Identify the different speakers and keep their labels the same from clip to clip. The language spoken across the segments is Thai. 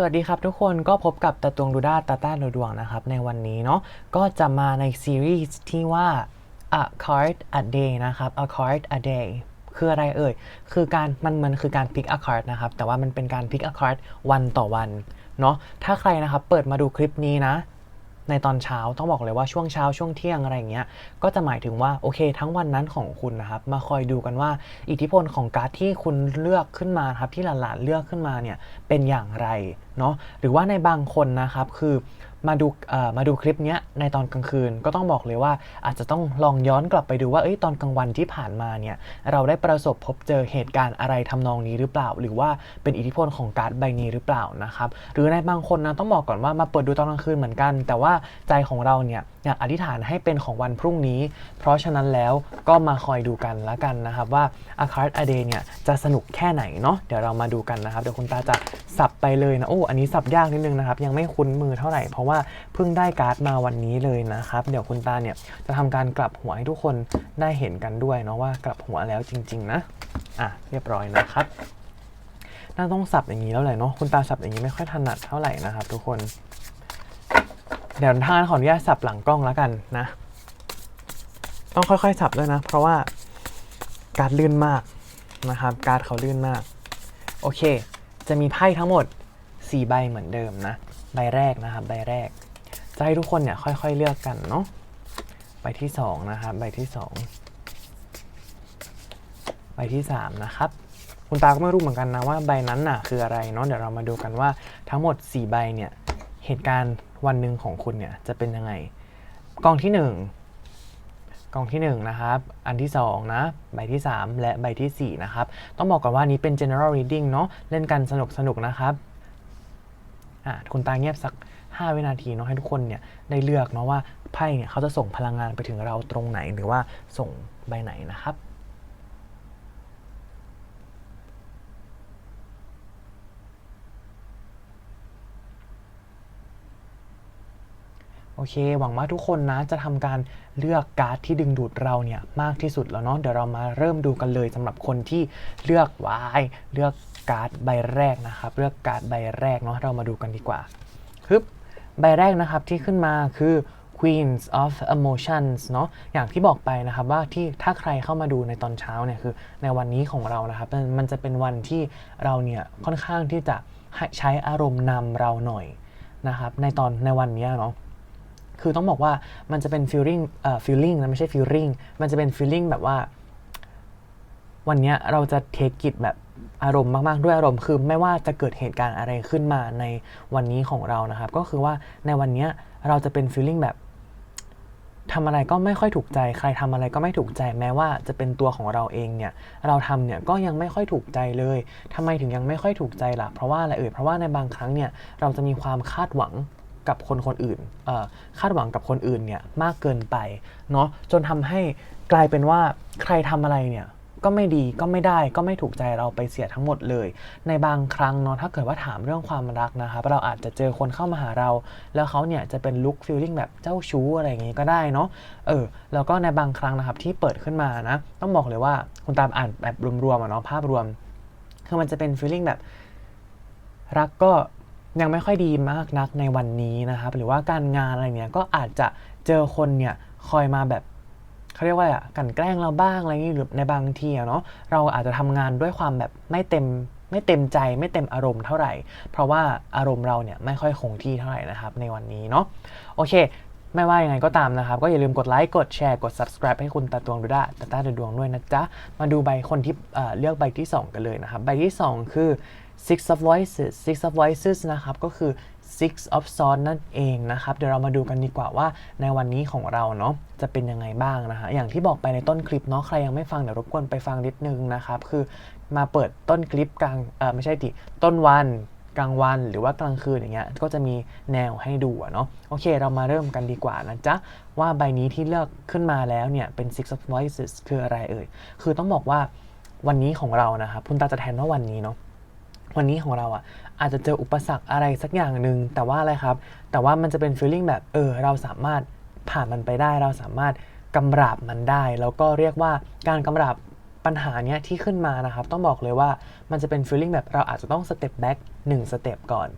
Speaker 1: สวัสดีครับทุกคนก็พบกับตาตวงดูด้าตาต้าดูดวงนะครับ ในวันนี้เนาะก็จะมาในซีรีส์ที่ว่า a card a day นะครับ a card a day คืออะไรเอ่ย คือการมันมันคือการ pick a card นะครับ แต่ว่ามันเป็นการ pick a card วันต่อวันเนาะถ้าใครนะครับเปิดมาดูคลิปนี้นะ ในตอนเช้าต้องบอกเลยว่าช่วงเช้าช่วงเที่ยงอะไรอย่างเงี้ยก็จะหมายถึงว่าโอเคทั้งวันนั้นของคุณนะครับมาคอยดูกันว่าอิทธิพลของการ์ดที่คุณเลือกขึ้นมาครับที่หลานๆเลือกขึ้นมาเนี่ยเป็นอย่างไรเนาะหรือว่าในบางคนนะครับคือ มาดูมาดูคลิปเนี้ยในตอนกลางคืนก็ต้องบอกเลยว่า อาจจะต้องลองย้อนกลับไปดูว่าเอ้ยตอนกลางวันที่ผ่านมาเนี่ยเราได้ประสบพบเจอเหตุการณ์อะไรทำนองนี้หรือเปล่า หรือว่าเป็นอิทธิพลของการ์ดใบนี้หรือเปล่านะครับหรือในบางคนนะต้องบอกก่อนว่ามาเปิดดูตอนกลางคืนเหมือนกัน แต่ว่าใจของเราเนี่ยอยากอธิษฐานให้เป็นของวันพรุ่งนี้ เพราะฉะนั้นแล้วก็มาคอยดูกันละกันนะครับว่า a card a day เนี่ยจะสนุกแค่ไหนเนาะเดี๋ยวเรามาดูกันนะครับเดี๋ยวคุณตาจะสับไปเลยนะโอ้อันนี้สับยากนิดนึงนะครับ ยังไม่คุ้นมือเท่าไหร่เพราะว่าเพิ่งได้การ์ดมาวันนี้เลยนะครับ เดี๋ยวคุณตาเนี่ยจะทำการกลับหัวให้ทุกคนได้เห็นกันด้วยเนาะว่ากลับหัวแล้วจริง ๆ นะอะเรียบร้อยนะครับน่าต้องสับอย่างนี้แล้วแหละเนาะคุณตาสับอย่างนี้ไม่ค่อยถนัดเท่าไหร่นะครับ ทุกคน เดี๋ยวท่างขออนุญาตสับหลังกล้องแล้วกันนะ ต้องค่อยๆ สับด้วยนะ เพราะว่าการลื่นมากนะครับ การเขาลื่นมาก โอเค จะมีไพ่ทั้งหมด 4 ใบเหมือนเดิมนะ ใบแรกนะครับ ใบแรก จะให้ทุกคนเนี่ยค่อยๆเลือกกันเนาะ ใบที่2นะครับ ใบที่ 2 ใบที่ 3 นะครับคุณตาก็ไม่รู้เหมือนกันนะว่าใบนั้นน่ะคืออะไรเนาะเดี๋ยวเรามาดูกันว่าทั้งหมด 4 ใบเนี่ย เหตุการณ์วันหนึ่งของคุณเนี่ยจะเป็นยังไง กองที่ 1 กองที่ 1 นะครับ อันที่ 2 นะ ใบที่ 3 และใบทีสี่ 4 นะครับ ต้องบอกก่อนว่านี้เป็น general reading เนาะเล่นกันสนุกสนุกนะครับอะคุณตาเงียบสัก 5 วินาทีเนาะให้ทุกคนเนี่ยได้เลือกเนาะว่าไพ่เนี่ยเขาจะส่งพลังงานไปถึงเราตรงไหนหรือว่าส่งใบไหนนะครับ โอเค หวังว่าทุกคนนะจะทำการเลือกการ์ดที่ดึงดูดเราเนี่ยมากที่สุดแล้วเนาะเดี๋ยวเรามาเริ่มดูกันเลยสำหรับคนที่เลือกวายเลือกการ์ดใบแรกนะครับ เลือกการ์ดใบแรกเนาะเรามาดูกันดีกว่าฮึบใบแรกนะครับที่ขึ้นมาคือ Queens of Emotions เนาะอย่างที่บอกไปนะครับว่าที่ถ้าใครเข้ามาดูในตอนเช้าเนี่ยคือในวันนี้ของเรานะครับมันจะเป็นวันที่เราเนี่ยค่อนข้างที่จะใช้อารมณ์นำเราหน่อยนะครับในตอนในวันนี้เนาะ คือต้องบอกว่ามันจะเป็น feeling เอ่อ feeling นะไม่ใช่ feeling มันจะเป็น feeling แบบว่า วันนี้เราจะ take it แบบอารมณ์มาก ๆ ด้วยอารมณ์คือไม่ว่าจะเกิดเหตุการณ์อะไรขึ้นมาในวันนี้ของเรานะครับ ก็คือว่าในวันนี้เราจะเป็น feeling แบบทำอะไรก็ไม่ค่อยถูกใจใครทำอะไรก็ไม่ถูกใจแม้ว่าจะเป็นตัวของเราเองเนี่ยเราทำเนี่ยก็ยังไม่ค่อยถูกใจเลยทำไมถึงยังไม่ค่อยถูกใจล่ะเพราะว่าอะไรเอ่ยเพราะว่าในบางครั้งเนี่ยเราจะมีความคาดหวัง กับคนคนอื่นคาดหวังกับคนอื่นเนี่ยมากเกินไปเนาะจนทำให้กลายเป็นว่าใครทำอะไรเนี่ยก็ไม่ดีก็ไม่ได้ก็ไม่ถูกใจเราไปเสียทั้งหมดเลย ในบางครั้งเนาะถ้าเกิดว่าถามเรื่องความรักนะครับเราอาจจะเจอคนเข้ามาหาเรา แล้วเขาเนี่ยจะเป็นลุคฟีลลิ่งแบบเจ้าชู้อะไรอย่างงี้ก็ได้เนาะเออแล้วก็ในบางครั้งนะครับที่เปิดขึ้นมานะ ต้องบอกเลยว่าคุณตามอ่านแบบรวมๆเนาะภาพรวม คือมันจะเป็นฟีลลิ่งแบบรักก็ ยังไม่ค่อยดีมากนักในวันนี้นะครับ หรือว่าการงานอะไรเนี้ยก็อาจจะเจอคนเนี่ยคอยมาแบบเขาเรียกว่าอะไรอะกันแกล้งเราบ้างอะไรอย่างนี้หรือในบางทีเนาะเราอาจจะทำงานด้วยความแบบไม่เต็มไม่เต็มใจไม่เต็มอารมณ์เท่าไหร่ เพราะว่าอารมณ์เราเนี่ยไม่ค่อยคงที่เท่าไหร่นะครับในวันนี้เนาะโอเค ไม่ว่ายังไงก็ตามนะครับ ก็อย่าลืมกดไลค์กดแชร์กด subscribe ให้คุณตาตวงดูได้ตาตาดวงด้วยนะจ๊ะมาดูใบคนที่เเลือกใบที่ 2 กันเลยนะครับ ใบที่ 2 คือ six of voices six of voices นะครับ ก็คือ six of swords นั่นเองนะครับ เดี๋ยวเรามาดูกันดีกว่าว่าในวันนี้ของเราเนาะจะเป็นยังไงบ้างนะฮะ อย่างที่บอกไปในต้นคลิปเนาะ ใครยังไม่ฟังเดี๋ยวรบกวนไปฟังนิดนึงนะครับ คือมาเปิดต้นคลิปกลาง เออไม่ใช่ดิต้นวันกลางวันหรือว่ากลางคืนอย่างเงี้ย ก็จะมีแนวให้ดูเนาะ โอเค เรามาเริ่มกันดีกว่านะจ๊ะ ว่าใบนี้ที่เลือกขึ้นมาแล้วเนี่ยเป็น six of voices คืออะไรเอ่ย คือต้องบอกว่าวันนี้ของเรานะครับคุณตาจะแทนว่าวันนี้เนาะ วันนี้ของเราอะอาจจะเจออุปสรรคอะไรสักอย่างหนึ่งแต่ว่าอะไรครับ แต่ว่ามันจะเป็น feeling แบบเออเราสามารถผ่านมันไปได้ เราสามารถกำราบมันได้ แล้วก็เรียกว่าการกำราบปัญหาเนี้ยที่ขึ้นมานะครับ ต้องบอกเลยว่ามันจะเป็น feeling แบบเราอาจจะต้อง step back 1สเต็ปก่อน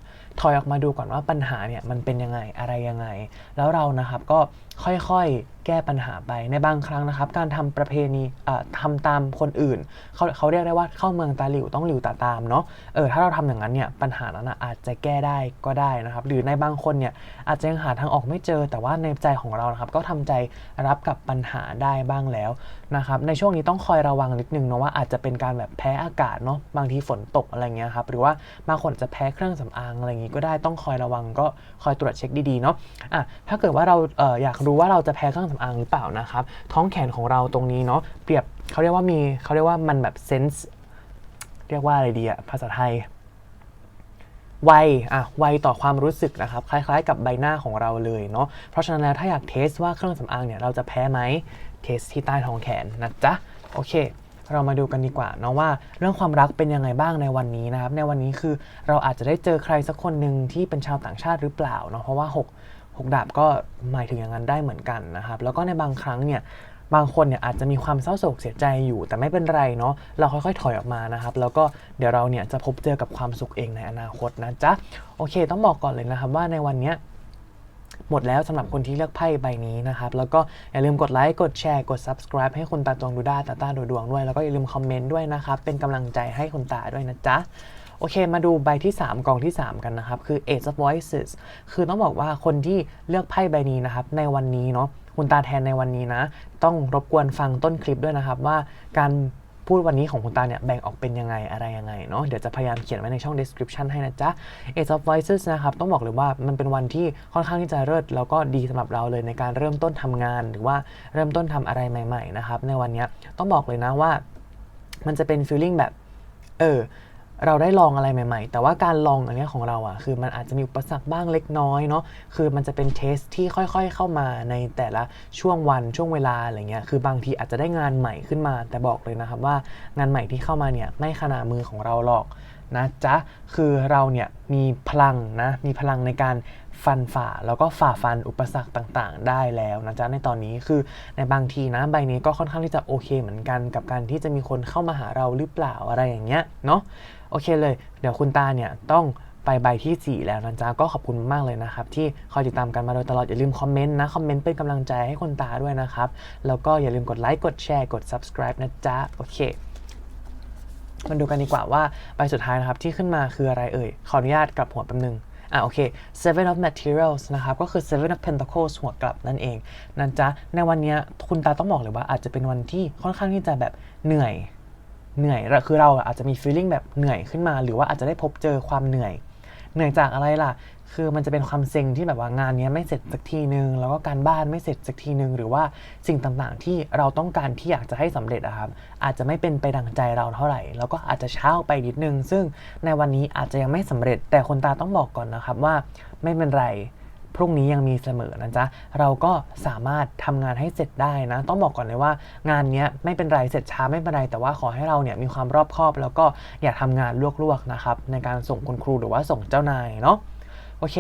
Speaker 1: ถอยออกมาดูก่อนว่าปัญหาเนี่ยมันเป็นยังไงอะไรยังไง แล้วเรานะครับก็ค่อยๆแก้ปัญหาไปในบางครั้งนะครับ การทำประเพณีเอ่อทำตามคนอื่นเขาเขาเรียกได้ว่าเข้าเมืองตาหลิวต้องหลิวตาตามเนาะเออถ้าเราทำอย่างนั้นเนี่ยปัญหานั้นอาจจะแก้ได้ก็ได้นะครับ หรือในบางคนเนี่ยอาจจะยังหาทางออกไม่เจอ แต่ว่าในใจของเรานะครับ ก็ทำใจรับกับปัญหาได้บ้างแล้วนะครับ ในช่วงนี้ต้องคอยระวังนิดนึงเนาะว่าอาจจะเป็นการแบบแพ้อากาศเนาะบางทีฝนตกอะไรเงี้ยครับหรือว่าบางคนจะแพ้เครื่องสำอางอะไรอย่างงี้ก็ได้ต้องคอยระวังก็คอยตรวจเช็คดีๆเนาะอะถ้าเกิดว่าเราเอออยากรู้ว่าเราจะแพ้เครื่องสำอางหรือเปล่านะครับ ท้องแขนของเราตรงนี้เนาะเปรียบเขาเรียกว่ามีเขาเรียกว่ามันแบบเซนส์เรียกว่าอะไรดีอะภาษาไทยไวอะไวต่อความรู้สึกนะครับ คล้ายๆ กับใบหน้าของเราเลยเนาะเพราะฉะนั้นแล้วถ้าอยากเทสว่าเครื่องสำอางเนี่ยเราจะแพ้ไหมเทสที่ใต้ท้องแขนนะจ๊ะโอเค เรามาดูกันดีกว่าเนาะว่าเรื่องความรักเป็นยังไงบ้างในวันนี้นะครับ ในวันนี้คือเราอาจจะได้เจอใครสักคนหนึ่งที่เป็นชาวต่างชาติหรือเปล่าเนาะเพราะว่า 6 6 ดาบก็หมายถึงอย่างนั้นได้เหมือนกันนะครับ แล้วก็ในบางครั้งเนี่ยบางคนเนี่ยอาจจะมีความเศร้าโศกเสียใจอยู่แต่ไม่เป็นไรเนาะเราค่อยๆถอยออกมานะครับ แล้วก็เดี๋ยวเราเนี่ยจะพบเจอกับความสุขเองในอนาคตนะจ๊ะโอเค ต้องบอกก่อนเลยนะครับว่าในวันเนี้ย หมดแล้วสำหรับคนที่เลือกไพ่ใบนี้นะครับ แล้วก็อย่าลืมกดไลค์กดแชร์กด subscribe ให้คุณตาจวงดูด้าตาตาดูดวงด้วย แล้วก็อย่าลืมคอมเมนต์ด้วยนะครับ เป็นกำลังใจให้คุณตาด้วยนะจ๊ะโอเค มาดูใบที่ 3 กองที่ 3 กันนะครับ คือ Ace of Voices คือต้องบอกว่าคนที่เลือกไพ่ใบนี้นะครับ ในวันนี้เนาะคุณตาแทนในวันนี้นะ ต้องรบกวนฟังต้นคลิปด้วยนะครับว่าการ พูดวันนี้ของคุณตาเนี่ยแบ่งออกเป็นยังไงอะไรยังไงเนาะเดี๋ยวจะพยายามเขียนไว้ในช่อง description ให้นะจ๊ะ Age of Voices นะครับต้องบอกเลยว่ามันเป็นวันที่ค่อนข้างที่จะเลิศแล้วก็ดีสำหรับเราเลยในการเริ่มต้นทำงาน หรือว่าเริ่มต้นทำอะไรใหม่ ๆ นะครับ ในวันนี้ต้องบอกเลยนะว่า มันจะเป็น feeling แบบ เออ เราได้ลองอะไรใหม่ๆ แต่ว่าการลองอันนี้ของเราอะคือมันอาจจะมีอุปสรรคบ้างเล็กน้อยเนาะคือมันจะเป็นเทสที่ค่อยๆเข้ามาในแต่ละช่วงวันช่วงเวลาอะไรเงี้ยคือบางทีอาจจะได้งานใหม่ขึ้นมา แต่บอกเลยนะครับว่างานใหม่ที่เข้ามาเนี่ยไม่ขนาดมือของเราหรอก นะจ๊ะ คือเราเนี่ยมีพลังนะ มีพลังในการฟันฝ่า แล้วก็ฝ่าฟันอุปสรรคต่างๆ ได้แล้วนะจ๊ะในตอนนี้คือในบางทีนะใบนี้ก็ค่อนข้างที่จะโอเคเหมือนกันกับการที่จะมีคนเข้ามาหาเราหรือเปล่าอะไรอย่างเงี้ยเนาะโอเคเลย เดี๋ยวคุณตาเนี่ยต้องไปใบที่ 4 แล้วนะจ๊ะก็ขอบคุณมากเลยนะครับ ที่คอยติดตามกันมาโดยตลอด อย่าลืมคอมเมนต์นะ คอมเมนต์เป็นกำลังใจให้คุณตาด้วยนะครับ แล้วก็อย่าลืมกดไลค์กดแชร์กด subscribe นะจ๊ะโอเค มาดูกันดีกว่าว่าใบสุดท้ายนะครับที่ขึ้นมาคืออะไรเอ่ย ขออนุญาตกลับหัวแป๊บนึงอะโอเค seven of materials นะครับ ก็คือ seven of pentacles หัวกลับนั่นเองนั่นจ๊ะในวันนี้คุณตาต้องบอกเลยว่าอาจจะเป็นวันที่ค่อนข้างที่จะแบบเหนื่อยเหนื่อยคือเราอาจจะมี feeling แบบเหนื่อยขึ้นมา หรือว่าอาจจะได้พบเจอความเหนื่อย เหนื่อยจากอะไรล่ะ คือมันจะเป็นความเซ็งที่แบบว่างานเนี้ยไม่เสร็จสักทีนึง แล้วก็การบ้านไม่เสร็จสักทีนึง หรือว่าสิ่งต่างๆ ที่เราต้องการที่อยากจะให้สำเร็จอะครับ อาจจะไม่เป็นไปดังใจเราเท่าไหร่ แล้วก็อาจจะเช้าไปนิดนึง ซึ่งในวันนี้อาจจะยังไม่สำเร็จ แต่คนตาต้องบอกก่อนนะครับว่าไม่เป็นไร รุ่งนี้ยังมีเสมอนะจ๊ะเราก็สามารถทำงานให้เสร็จได้นะ ต้องบอกก่อนเลยว่างานนี้ไม่เป็นไรเสร็จช้าไม่เป็นไรแต่ว่าขอให้เราเนี่ยมีความรอบคอบ แล้วก็อย่าทำงานลวกๆนะครับในการส่งคุณครูหรือว่าส่งเจ้านายเนาะโอเค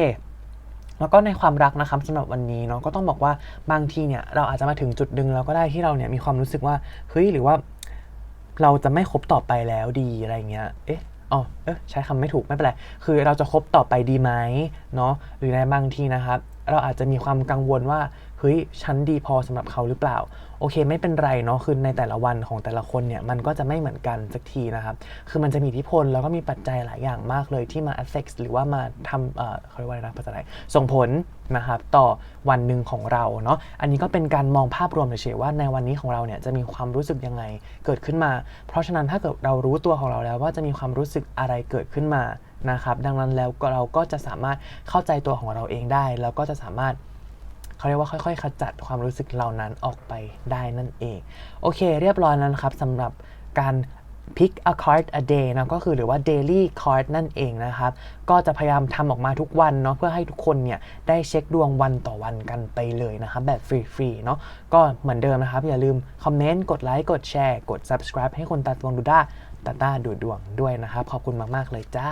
Speaker 1: แล้วก็ในความรักนะครับสำหรับวันนี้เนาะก็ต้องบอกว่าบางทีเนี่ยเราอาจจะมาถึงจุดหนึ่งแล้วก็ได้ที่เราเนี่ยมีความรู้สึกว่าเฮ้ยหรือว่า เราจะไม่คบต่อไปแล้วดีอะไรเงี้ย เอ๊ะ อ๋อเอ๊ะใช้คำไม่ถูกไม่เป็นไร คือเราจะคบต่อไปดีไหมเนาะหรือในบางทีนะครับ เราอาจจะมีความกังวลว่า เฮ้ยฉันดีพอสำหรับเขาหรือเปล่า โอเค ไม่เป็นไรเนาะคือในแต่ละวันของแต่ละคนเนี่ยมันก็จะไม่เหมือนกันสักทีนะครับ คือมันจะมีอิทธิพลแล้วก็มีปัจจัยหลายอย่างมากเลยที่มา affect หรือว่ามาทำเอ่อเขาเรียกว่าอะไรนะภาษาไทยส่งผลนะครับต่อวันหนึ่งของเราเนาะอันนี้ก็เป็นการมองภาพรวมเฉยๆว่าในวันนี้ของเราเนี่ยจะมีความรู้สึกยังไงเกิดขึ้นมา เพราะฉะนั้นถ้าเกิดเรารู้ตัวของเราแล้วว่าจะมีความรู้สึกอะไรเกิดขึ้นมานะครับดังนั้นแล้วเราก็จะสามารถเข้าใจตัวของเราเองได้ แล้วก็จะสามารถ เขาเรียกว่าค่อยๆขจัดความรู้สึกเหล่านั้นออกไปได้นั่นเอง โอเค เรียบร้อยแล้วนะครับสำหรับการ pick a card a day นะก็คือหรือว่า daily card นั่นเองนะครับ ก็จะพยายามทำออกมาทุกวันเนาะเพื่อให้ทุกคนเนี่ยได้เช็คดวงวันต่อวันกันไปเลยนะครับแบบฟรีๆเนาะก็เหมือนเดิมนะครับ อย่าลืมคอมเมนต์กดไลค์กดแชร์ กด subscribe ให้คนตาดวงดูด้าตาตาดูดวงด้วยนะครับ ขอบคุณมาก ๆ เลยจ้า